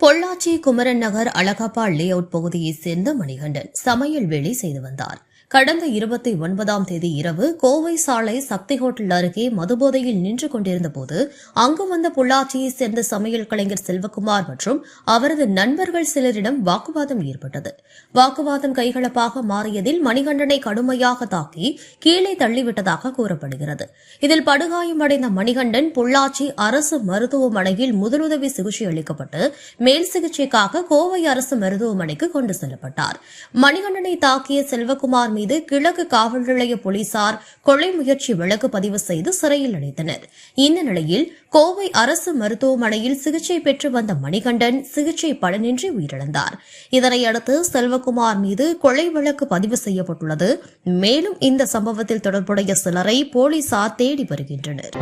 Pollachi Kumaran Nagar Alagappa layout பகுதியைச் சேர்ந்த மணிகண்டன் சமையல் வேலை செய்து வந்தார். கடந்த இருபத்தி ஒன்பதாம் தேதி இரவு கோவை சாலை சக்தி ஹோட்டல் அருகே மதுபோதையில் நின்று கொண்டிருந்தபோது அங்கு வந்த பொள்ளாச்சியைச் சேர்ந்த சமையல் கலைஞர் செல்வகுமார் மற்றும் அவரது நண்பர்கள் சிலரிடம் வாக்குவாதம் ஏற்பட்டது. வாக்குவாதம் கைகலப்பாக மாறியதில் மணிகண்டனை கடுமையாக தாக்கி கீழே தள்ளிவிட்டதாக கூறப்படுகிறது. இதில் படுகாயமடைந்த மணிகண்டன் பொள்ளாச்சி அரசு மருத்துவமனையில் முதலுதவி சிகிச்சை அளிக்கப்பட்டு மேல் சிகிச்சைக்காக கோவை அரசு மருத்துவமனைக்கு கொண்டு செல்லப்பட்டார். மணிகண்டனை தாக்கிய செல்வகுமார் மீது கிழக்கு காவல் நிலைய போலீசார் கொலை முயற்சி வழக்கு பதிவு செய்து சிறையில் அடைத்தனர். இந்த நிலையில் கோவை அரசு மருத்துவமனையில் சிகிச்சை பெற்று வந்த மணிகண்டன் சிகிச்சை பலனின்றி உயிரிழந்தார். இதனையடுத்து செல்வகுமார் மீது கொலை வழக்கு பதிவு செய்யப்பட்டுள்ளது. மேலும் இந்த சம்பவத்தில் தொடர்புடைய சிலரை போலீசார் தேடி வருகின்றனர்.